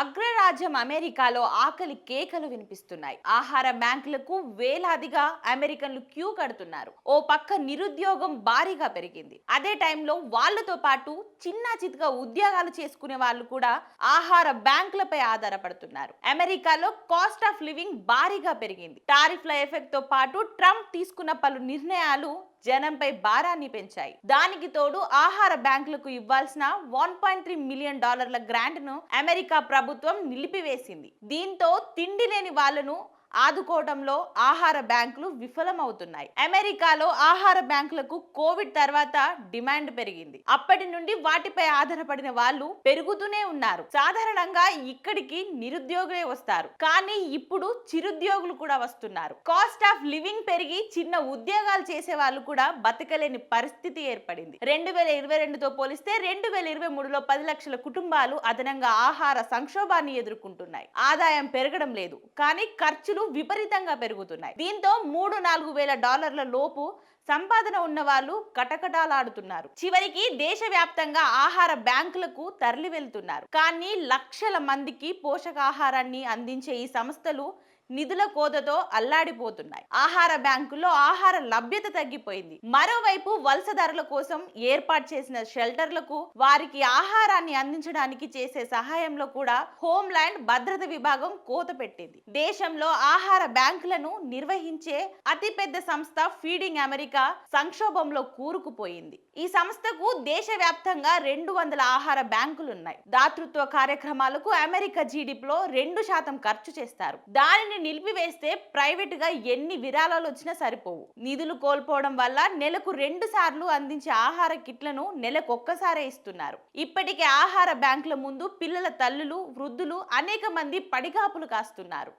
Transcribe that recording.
అగ్రరాజ్యం అమెరికాలో ఆకలి కేకలు వినిపిస్తున్నాయి. ఆహార బ్యాంకులకు వేలాదిగా అమెరికన్లు క్యూ కడుతున్నారు. ఓ పక్క నిరుద్యోగం భారీగా పెరిగింది. అదే టైంలో వాళ్ళతో పాటు చిన్న చితక ఉద్యోగాలు చేసుకునే వాళ్ళు కూడా ఆహార బ్యాంకులపై ఆధారపడుతున్నారు. అమెరికాలో కాస్ట్ ఆఫ్ లివింగ్ భారీగా పెరిగింది. టారిఫ్ల ఎఫెక్ట్తో పాటు ట్రంప్ తీసుకున్న పలు నిర్ణయాలు జనంపై భారాన్ని పెంచాయి. దానికి తోడు ఆహార బ్యాంకులకు ఇవ్వాల్సిన వన్ పాయింట్ త్రీ మిలియన్ డాలర్ల గ్రాంట్ను అమెరికా ప్రభుత్వం నిలిపివేసింది. దీంతో తిండి లేని వాళ్ళను ఆదుకోవడంలో ఆహార బ్యాంకులు విఫలమవుతున్నాయి. అమెరికాలో ఆహార బ్యాంకులకు కోవిడ్ తర్వాత డిమాండ్ పెరిగింది. అప్పటి నుండి వాటిపై ఆధారపడిన వాళ్ళు పెరుగుతూనే ఉన్నారు. సాధారణంగా ఇక్కడికి నిరుద్యోగులే వస్తారు. కానీ ఇప్పుడు చిరుద్యోగులు కూడా వస్తున్నారు. కాస్ట్ ఆఫ్ లివింగ్ పెరిగి చిన్న ఉద్యోగాలు చేసే వాళ్ళు కూడా బతకలేని పరిస్థితి ఏర్పడింది. రెండు వేల ఇరవై రెండుతో పోలిస్తే రెండు వేల ఇరవై మూడులో పది లక్షల కుటుంబాలు అదనంగా ఆహార సంక్షోభాన్ని ఎదుర్కొంటున్నాయి. ఆదాయం పెరగడం లేదు. కానీ ఖర్చులు విపరీతంగా పెరుగుతున్నాయి. దీంతో మూడు నాలుగు వేల డాలర్ల లోపు సంపాదన ఉన్న వాళ్ళు కటకటాలాడుతున్నారు. చివరికి దేశవ్యాప్తంగా ఆహార బ్యాంకులకు తరలి వెళ్తున్నారు కానీ లక్షల మందికి పోషకాహారాన్ని అందించే ఈ సంస్థలు నిధుల కోతతో అల్లాడిపోతున్నాయి. ఆహార బ్యాంకుల్లో ఆహార లభ్యత తగ్గిపోయింది. మరోవైపు వలసదారుల కోసం ఏర్పాటు చేసిన షెల్టర్లకు వారికి ఆహారాన్ని అందించడానికి చేసే సహాయంలో కూడా హోంల్యాండ్ భద్రత విభాగం కోత పెట్టింది. దేశంలో ఆహార బ్యాంకులను నిర్వహించే అతిపెద్ద సంస్థ ఫీడింగ్ అమెరికా సంక్షోభంలో కూరుకుపోయింది. ఈ సంస్థకు దేశవ్యాప్తంగా రెండు వందల ఆహార బ్యాంకులు ఉన్నాయి దాతృత్వ కార్యక్రమాలకు అమెరికా జీడిపిలో రెండు శాతం ఖర్చు చేస్తారు. దానిని నిలిపివేస్తే ప్రైవేటుగా ఎన్ని విరాళాలు వచ్చినా సరిపోవు. నిధులు కోల్పోవడం వల్ల నెలకు రెండు సార్లు అందించే ఆహార కిట్లను నెలకు ఒక్కసారే ఇస్తున్నారు. ఇప్పటికే ఆహార బ్యాంకుల ముందు పిల్లల తల్లులు వృద్ధులు అనేక మంది పడిగాపులు కాస్తున్నారు.